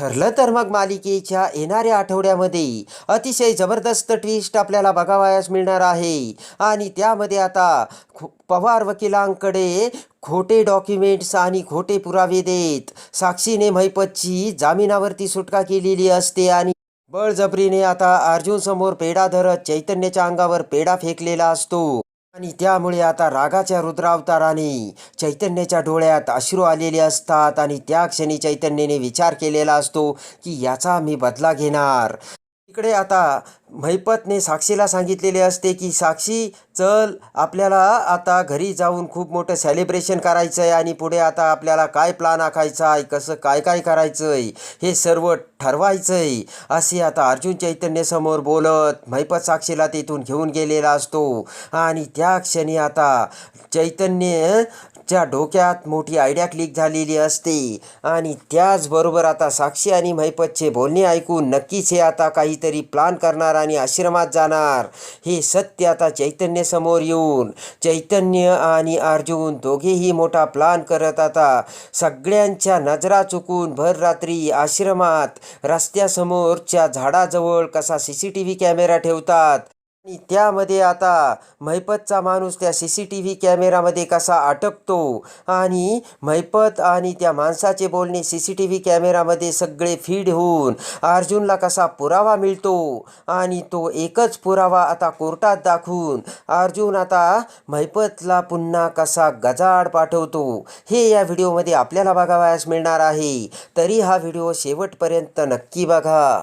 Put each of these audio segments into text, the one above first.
ठरलं तर मग मालिकेच्या येणाऱ्या आठवड्यामध्ये अतिशय जबरदस्त ट्विस्ट आपल्याला बघावयास मिळणार आहे. आणि त्यामध्ये आता पवार वकिलांकडे खोटे डॉक्युमेंट्स आणि खोटे पुरावे देत साक्षीने महिपतची जामिनावरती सुटका केलेली असते आणि बळजबरीने आता अर्जुन समोर पेढा धरत चैतन्याच्या अंगावर पेढा फेकलेला असतो. आणि त्यामुळे आता रागाच्या रुद्रावताराने चैतन्याच्या डोळ्यात अश्रू आलेले असतात आणि त्या क्षणी चैतन्याने विचार केलेला असतो की याचा मी बदला घेणार. इकडे आता महिपतने साक्षीला सांगितलेले असते की साक्षी चल आपल्याला आता घरी जाऊन खूप मोठं सेलिब्रेशन करायचं आहे आणि पुढे आता आपल्याला काय प्लान आखायचा आहे कसं काय काय करायचं आहे हे सर्व ठरवायचं आहे असे आता अर्जुन चैतन्यसमोर बोलत महिपत साक्षीला तिथून घेऊन गेलेला असतो. आणि त्या क्षणी आता चैतन्य च्या डोक्यात मोठी आयडिया क्लिक झालेली असते आणि त्याचबरोबर आता साक्षी आणि महिपतचे बोलणे ऐकून नक्कीच हे आता काहीतरी प्लान करणार आणि आश्रमात जाणार. हे सत्य आता चैतन्य समोर येऊन चैतन्य आणि अर्जुन दोघेही मोठा प्लान करत आता. सगळ्यांच्या नजरा चुकून भर रात्री आश्रमात रस्त्यासमोरच्या झाडाजवळ कसा C C T V camera ठेवतात. आणि त्यामध्ये आता महिपतचा माणूस त्या सी सी टी व्ही कॅमेरामध्ये कसा अटकतो आणि महिपत आणि त्या माणसाचे बोलणे सी सी टी व्ही कॅमेरामध्ये सगळे फीड होऊन अर्जुनला कसा पुरावा मिळतो आणि तो एकच पुरावा आता कोर्टात दाखवून अर्जुन आता महिपतला पुन्हा कसा गजाड पाठवतो हे या व्हिडिओमध्ये आपल्याला बघावयास मिळणार आहे. तरी हा व्हिडिओ शेवटपर्यंत नक्की बघा.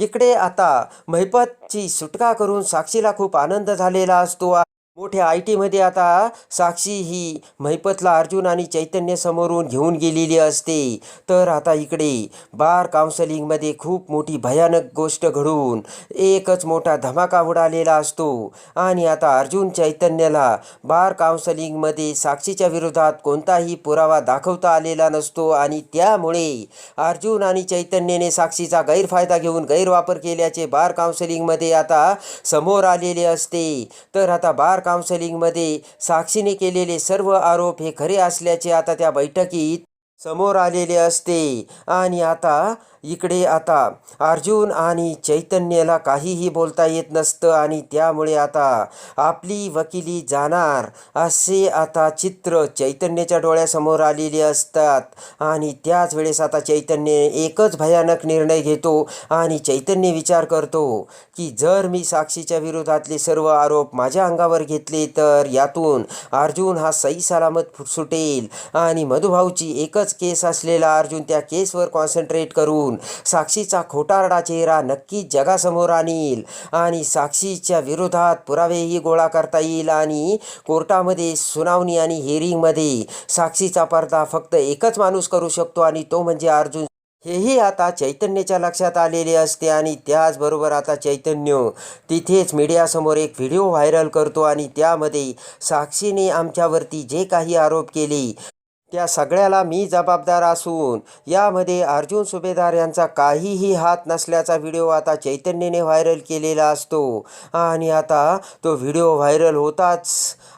इकडे आता महिपतची सुटका करून साक्षीला खूप आनंद झालेला असतो. मोठ्या आय टीमध्ये आता साक्षी ही महिपतला अर्जुन आणि चैतन्य समोरून घेऊन गेलेली असते. तर आता इकडे बार काउन्सलिंगमध्ये खूप मोठी भयानक गोष्ट घडून एकच मोठा धमाका उडालेला असतो. आणि आता अर्जुन चैतन्याला बार काउन्सलिंगमध्ये साक्षीच्या विरोधात कोणताही पुरावा दाखवता आलेला नसतो आणि त्यामुळे अर्जुन आणि चैतन्याने साक्षीचा गैरफायदा घेऊन गैरवापर केल्याचे बार काउन्सिलिंगमध्ये आता समोर आलेले असते. तर आता बार काउन्सिलिंगमध्ये साक्षीने केलेले सर्व आरोप हे खरे असल्याचे आता त्या बैठकीत समोर आलेले असते. आणि आता इकडे आता अर्जुन आणि चैतन्याला काहीही बोलता येत नसतं आणि त्यामुळे आता आपली वकिली जाणार असे आता चित्र चैतन्याच्या डोळ्यासमोर आलेले असतात. आणि त्याच वेळेस आता चैतन्य एकच भयानक निर्णय घेतो आणि चैतन्य विचार करतो की जर मी साक्षीच्या विरोधातले सर्व आरोप माझ्या अंगावर घेतले तर यातून अर्जुन हा सही सलामत सुटेल. आणि मधुभाऊची एकच केस असलेला अर्जुन त्या केसवर कॉन्सन्ट्रेट करून साक्षीचा खोटारडा चेहरा नक्कीच जगासमोर आणील आणि साक्षीच्या विरोधात पुरावेही गोळा करता येईल आणि कोर्टामध्ये सुनावणी आणि हिअरिंगमध्ये साक्षीचा पडदा फक्त एकच माणूस करू शकतो आणि तो म्हणजे अर्जुन. हेही आता चैतन्याच्या लक्षात आलेले असते आणि त्याचबरोबर आता चैतन्य तिथेच मीडियासमोर एक व्हिडिओ व्हायरल करतो आणि त्यामध्ये साक्षीने आमच्यावरती जे काही आरोप केले त्या सगळ्याला मी जबाबदार असून यामध्ये अर्जुन सुभेदार यांचा काहीही हात नसल्याचा व्हिडिओ आता चैतन्यने व्हायरल केलेला असतो. आणि आता तो व्हिडिओ व्हायरल होताच.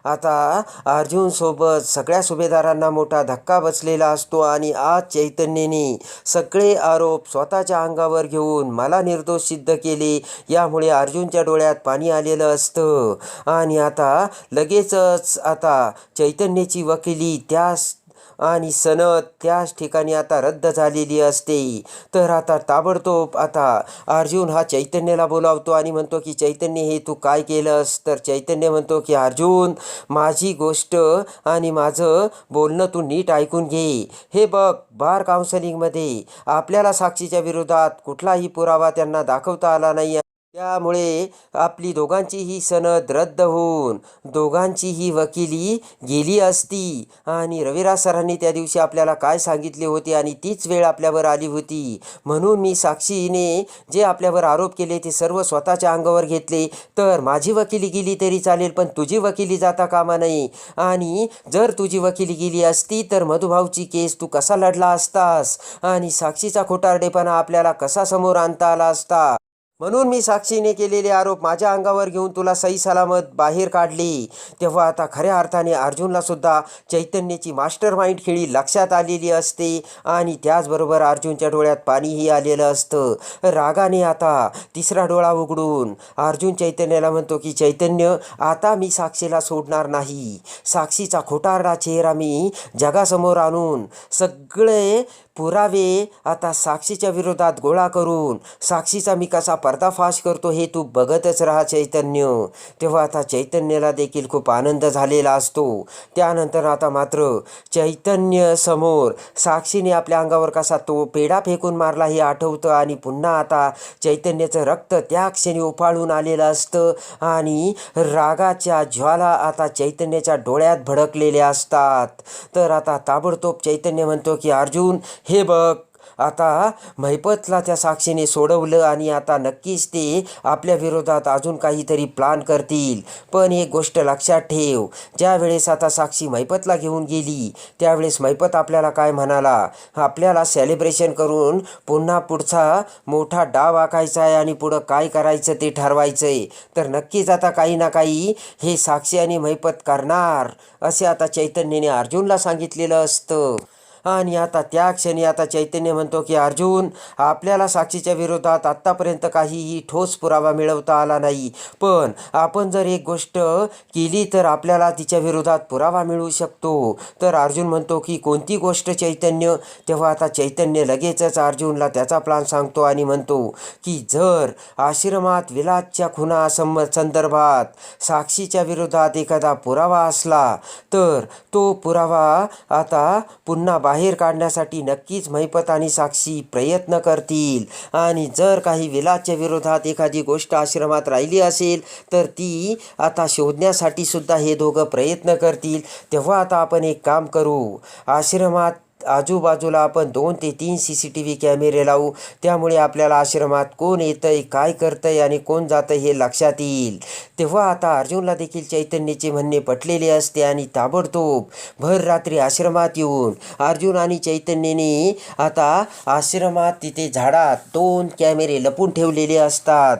आता अर्जुनसोबत सगळ्या सुभेदारांना मोठा धक्का बसलेला असतो आणि आज चैतन्यने सगळे आरोप स्वतःच्या अंगावर घेऊन मला निर्दोष सिद्ध केले. यामुळे अर्जुनच्या डोळ्यात पाणी आलेलं असतं. आणि आता लगेचच आता चैतन्याची वकिली त्यास आणि सनद त्याच ठिकाणी आता रद्द झालेली असते. तर आता ताबडतोब आता अर्जुन हा चैतन्याला बोलावतो आणि म्हणतो की चैतन्य हे तू काय केलंस? तर चैतन्य म्हणतो की अर्जुन माझी गोष्ट आणि माझं बोलणं तू नीट ऐकून घे. हे बघ बार काउन्सिलिंगमध्ये आपल्याला साक्षीच्या विरोधात कुठलाही पुरावा त्यांना दाखवता आला नाही त्यामुळे आपली दोघांचीही सनद रद्द होऊन दोघांचीही वकिली गेली असती. आणि रविराज सरांनी त्या दिवशी आपल्याला काय सांगितले होते आणि तीच वेळ आपल्यावर आली होती. म्हणून मी साक्षीने जे आपल्यावर आरोप केले ते सर्व स्वतःच्या अंगावर घेतले. तर माझी वकिली गेली तरी चालेल पण तुझी वकिली जाता कामा नये. आणि जर तुझी वकिली गेली असती तर मधुभाऊची केस तू कसा लढला असतास? आणि साक्षीचा खोटारडेपणा आपल्याला कसा समोर आणता आला असता? म्हणून मी साक्षीने केलेले आरोप माझ्या अंगावर घेऊन तुला सही सलामत बाहेर काढली. तेव्हा आता खऱ्या अर्थाने अर्जुनला सुद्धा चैतन्याची मास्टर माइंड खेळी लक्षात आलेली असते आणि त्याचबरोबर अर्जुनच्या डोळ्यात पाणीही आलेलं असतं. रागाने आता तिसरा डोळा उघडून अर्जुन चैतन्याला म्हणतो की चैतन्य आता मी साक्षीला सोडणार नाही. साक्षीचा खोटारडा चेहरा मी जगासमोर आणून सगळे पुरावे आता साक्षीच्या विरोधात गोळा करून साक्षीचा मी कसा पर्दाफाश करतो हे तू बघतच राहा चैतन्य. तेव्हा आता चैतन्याला देखील खूप आनंद झालेला असतो. त्यानंतर आता मात्र चैतन्य समोर साक्षीने आपल्या अंगावर कसा तो पेढा फेकून मारला हे आठवतं आणि पुन्हा आता चैतन्याचं रक्त त्या क्षणी उफाळून आलेलं असतं आणि रागाच्या ज्वाला आता चैतन्याच्या डोळ्यात भडकलेल्या असतात. तर आता ताबडतोब चैतन्य म्हणतो की अर्जुन हे बघ आता महिपतला त्या साक्षीने सोडवलं आणि आता नक्कीच ते आपल्या विरोधात अजून काहीतरी प्लान करतील. पण एक गोष्ट लक्षात ठेव ज्यावेळेस आता साक्षी महिपतला घेऊन गेली त्यावेळेस महिपत आपल्याला काय म्हणाला? आपल्याला सेलिब्रेशन करून पुन्हा पुढचा मोठा डाव आखायचा आहे आणि पुढं काय करायचं ते ठरवायचं आहे तर नक्कीच आता काही ना काही हे साक्षी आणि महिपत करणार असे आता चैतन्याने अर्जुनला सांगितलेलं असतं. आणि आता त्या क्षणी आता चैतन्य म्हणतो की अर्जुन आपल्याला साक्षीच्या विरोधात आत्तापर्यंत काहीही ठोस पुरावा मिळवता आला नाही. पण आपण जर एक गोष्ट केली तर आपल्याला तिच्या विरोधात पुरावा मिळू शकतो. तर अर्जुन म्हणतो की कोणती गोष्ट चैतन्य? तेव्हा आता चैतन्य लगेचच अर्जुनला त्याचा प्लान सांगतो आणि म्हणतो की जर आश्रमात विलासच्या खुना सम संदर्भात साक्षीच्या विरोधात एखादा पुरावा असला तर तो पुरावा आता पुन्हा बाहेर काढण्यासाठी नक्कीच महिपत आणि साक्षी प्रयत्न करतील. आणि जर काही विलाच्या विरोधात एखादी गोष्ट आश्रमात राहिली असेल तर ती आता शोधण्यासाठी सुद्धा हे दोघं प्रयत्न करतील. तेव्हा आता आपण एक काम करू. आश्रमात आजूबाजूला आपण दोन ते तीन सी सी टी व्ही कॅमेरे लावू. त्यामुळे आपल्याला आश्रमात कोण येतंय काय करतंय आणि कोण जातं हे लक्षात येईल. तेव्हा आता अर्जुनला देखील चैतन्याचे म्हणणे पटलेले असते आणि ताबडतोब भर रात्री आश्रमात येऊन अर्जुन आणि चैतन्याने आता आश्रमात तिथे झाडात दोन कॅमेरे लपून ठेवलेले असतात.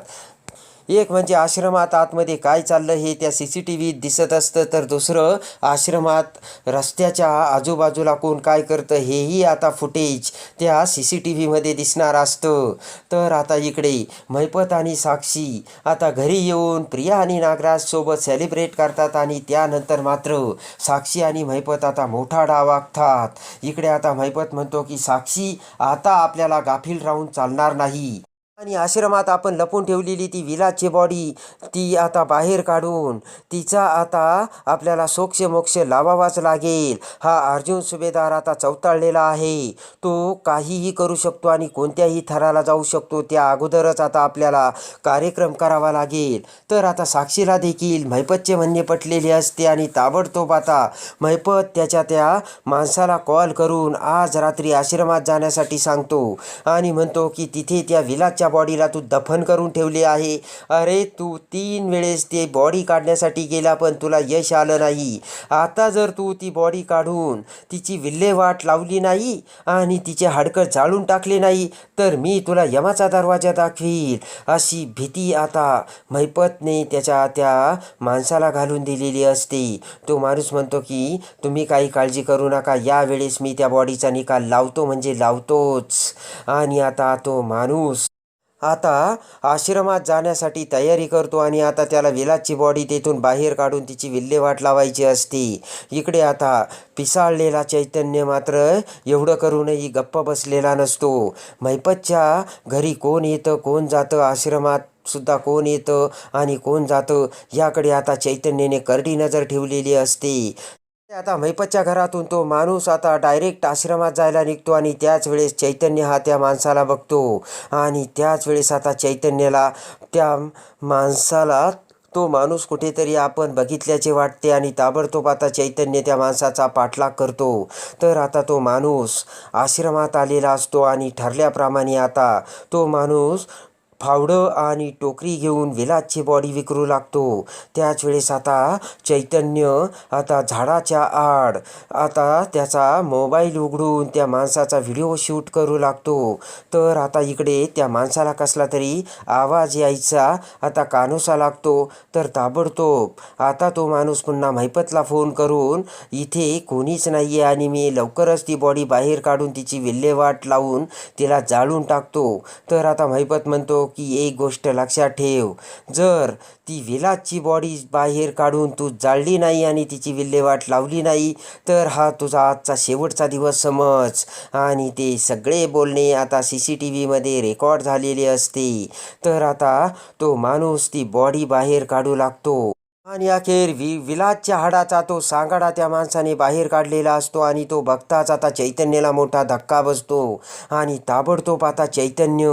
एक म्हणजे आश्रमात आतमध्ये काय चाललं हे त्या सी सी टी व्हीत दिसत असतं तर दुसरं आश्रमात रस्त्याच्या आजूबाजूला कोण काय करतं हेही आता फुटेज त्या सी सी टी व्हीमध्ये दिसणार असतं. तर आता इकडे मैपत आणि साक्षी आता घरी येऊन प्रिया आणि नागराज सोबत सेलिब्रेट करतात आणि त्यानंतर मात्र साक्षी आणि मैपत आता मोठा डाव आखतात. इकडे आता मैपत म्हणतो की साक्षी आता आपल्याला गाफील राहून चालणार नाही. आणि आश्रमात आपण लपून ठेवलेली ती विलाची बॉडी ती आता बाहेर काढून तिचा आता आपल्याला सोक्ष मोक्ष लावावाच लागेल. हा अर्जुन सुभेदार आता चवताळलेला आहे. तो काहीही करू शकतो आणि कोणत्याही थराला जाऊ शकतो. त्या अगोदरच आता आपल्याला कार्यक्रम करावा लागेल. तर आता साक्षीला देखील मैपतचे म्हणणे पटलेले असते आणि ताबडतोब आता मैपत त्याच्या त्या माणसाला कॉल करून आज रात्री आश्रमात जाण्यासाठी सांगतो आणि म्हणतो की तिथे त्या विलाच्या बॉडीला तू दफन करून ठेवले आहे. अरे तू तीन वेळेस ते बॉडी काढण्यासाठी गेला पण तुला यश आलं नाही. आता जर तू ती बॉडी काढून तिची विल्हेवाट लावली नाही आणि तिचे हाडकं जाळून टाकले नाही तर मी तुला यमाचा दरवाजा दाखवील. अशी भीती आता मैपतने त्याच्या त्या माणसाला घालून दिलेली असते. तो माणूस म्हणतो की तुम्ही काही काळजी करू नका यावेळेस मी त्या बॉडीचा निकाल लावतो म्हणजे लावतोच. आणि आता तो माणूस आता आश्रमात जाण्यासाठी तयारी करतो आणि आता त्याला विलाची बॉडी तेथून बाहेर काढून तिची विल्हेवाट लावायची असते. इकडे आता पिसाळलेला चैतन्य मात्र एवढं करूनही गप्प बसलेला नसतो. मैपतच्या घरी कोण येतं कोण जातं आश्रमात सुद्धा कोण येतं आणि कोण जातं याकडे आता चैतन्याने करडी नजर ठेवलेली असते. आता मैपतच्या घरातून तो माणूस आता डायरेक्ट आश्रमात जायला निघतो आणि त्याच वेळेस चैतन्य हा त्या माणसाला बघतो. आणि त्याच वेळेस आता चैतन्याला त्या माणसाला तो माणूस कुठेतरी आपण बघितल्याचे वाटते आणि ताबडतोब आता चैतन्य त्या माणसाचा पाठलाग करतो. तर आता तो माणूस आश्रमात आलेला असतो आणि ठरल्याप्रमाणे आता तो माणूस फावडं आणि टोकरी घेऊन विलासची बॉडी विकरू लागतो. त्याच वेळेस आता चैतन्य आता झाडाच्या आड आता त्याचा मोबाईल उघडून त्या माणसाचा व्हिडिओ शूट करू लागतो. तर आता इकडे त्या माणसाला कसला तरी आवाज यायचा आता कानोसा लागतो तर ताबडतोब. आता तो माणूस पुन्हा महिपतला फोन करून इथे कोणीच नाही आहे आणि मी लवकरच ती बॉडी बाहेर काढून तिची विल्हेवाट लावून तिला जाळून टाकतो. तर आता महिपत म्हणतो की एक गोष्ट लक्षात ठेव. जर ती विलाची बॉडी बाहेर काढून तू जाळली नाही आणि तिची विल्हेवाट लावली नाही तर हा तुझा आजचा शेवटचा दिवस समज. आणि ते सगळे बोलणे आता सी सी टी व्हीमध्ये रेकॉर्ड झालेले असते. तर आता तो माणूस ती बॉडी बाहेर काढू लागतो. आणि अखेर वि विलासच्या हाडाचा तो सांगाडा त्या माणसाने बाहेर काढलेला असतो आणि तो बघताच आता चैतन्याला मोठा धक्का बसतो आणि ताबडतोब आता चैतन्य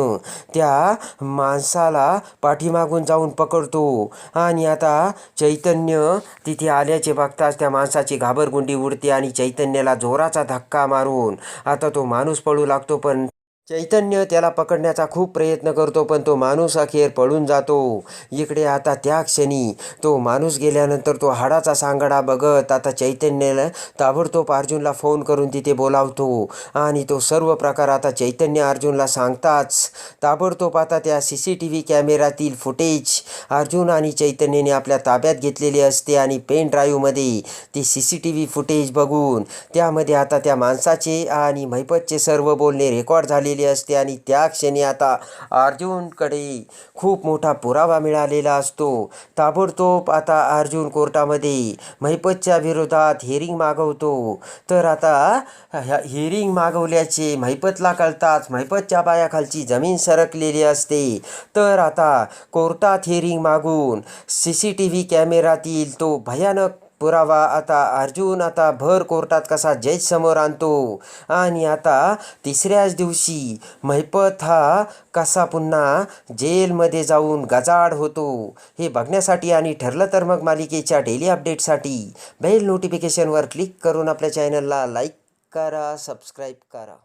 त्या माणसाला पाठीमागून जाऊन पकडतो. आणि आता चैतन्य तिथे आल्याचे बघताच त्या माणसाची घाबरगुंडी उडते आणि चैतन्याला जोराचा धक्का मारून आता तो माणूस पळू लागतो पण चैतन्य त्याला पकडण्याचा खूप प्रयत्न करतो पण तो माणूस अखेर पळून जातो. इकडे आता त्या क्षणी तो माणूस गेल्यानंतर तो हाडाचा सांगाडा बघत आता चैतन्याला ताबडतोब अर्जुनला फोन करून तिथे बोलावतो. आणि तो सर्व प्रकार आता चैतन्य अर्जुनला सांगताच ताबडतोब आता त्या सी सी टी व्ही कॅमेऱ्यातील फुटेज अर्जुन आणि चैतन्यने आपल्या ताब्यात घेतलेले असते आणि पेन ड्राईव्हमध्ये ती C C T V footage बघून त्यामध्ये आता त्या माणसाचे आणि महिपतचे सर्व बोलणे रेकॉर्ड झालेले असते आणि त्या क्षणी आता अर्जुनकडे खूप मोठा पुरावा मिळालेला असतो. ताबडतोब आता अर्जुन कोर्टामध्ये महिपतच्या विरोधात हिअरिंग मागवतो. तर आता ह्या हिअरिंग मागवल्याचे महिपतला कळताच महिपतच्या पायाखालची जमीन सरकलेली असते. तर आता कोर्टात हिअरिंग मागून सी सी टी व्ही कॅमेरातील तो भयानक पुरावा आता अर्जुन आता भर कोर्टात कसा जज समोर आणतो. आणि आता तिसऱ्याच दिवशी महिपत हा कसा पुन्हा जेलमध्ये जाऊन गजाड होतो. हे बघण्यासाठी आणि ठरलं तर मग मालिकेच्या डेली अपडेटसाठी बेल नोटिफिकेशनवर क्लिक करून आपल्या चॅनलला लाईक करा सबस्क्राईब करा.